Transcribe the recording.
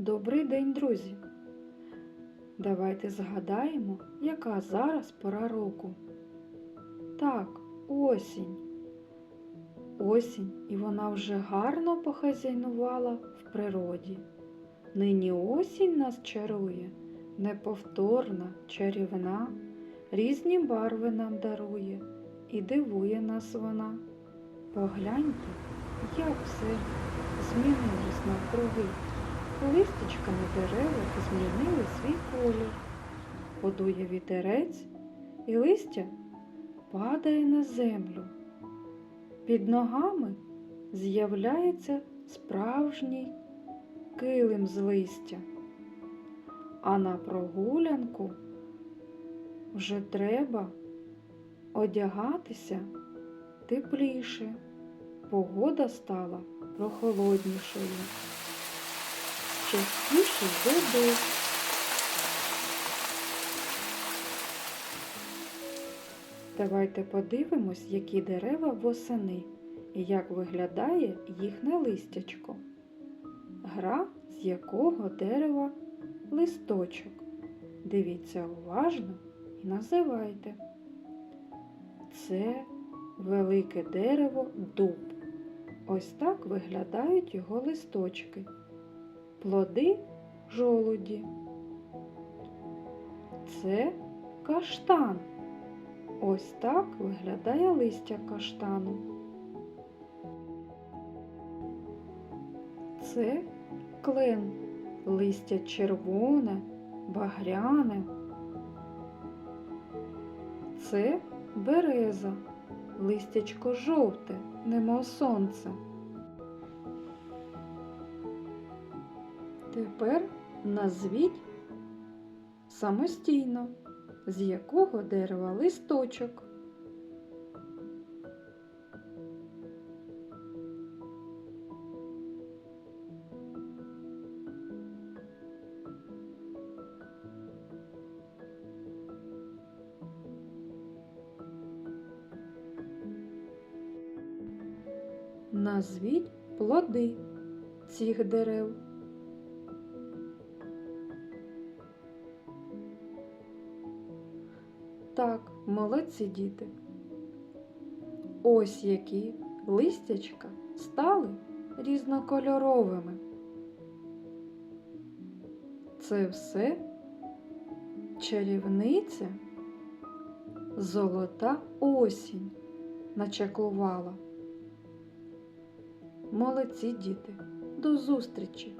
Добрий день, друзі! Давайте згадаємо, яка зараз пора року. Так, осінь. Осінь, і вона вже гарно похазяйнувала в природі. Нині осінь нас чарує, неповторна, чарівна, різні барви нам дарує і дивує нас вона. Погляньте, як все змінилось навкруги. Листячками дерева змінили свій колір. Подує вітерець, і листя падає на землю. Під ногами з'являється справжній килим з листя, а на прогулянку вже треба одягатися тепліше. Погода стала прохолоднішою частіше дощ. Давайте подивимось, які дерева восени і як виглядає їхнє листячко. Гра, з якого дерева листочок. Дивіться уважно і називайте. Це велике дерево дуб. Ось так виглядають його листочки плоди жолуді. Це каштан. Ось так виглядає листя каштану. Це клен, листя червоне, багряне. Це береза, листячко жовте, немов сонце. Тепер назвіть самостійно, з якого дерева листочок. Назвіть плоди цих дерев. Так, молодці діти. Ось які листячка стали різнокольоровими. Це все чарівниця золота осінь начаклувала. Молодці діти, до зустрічі!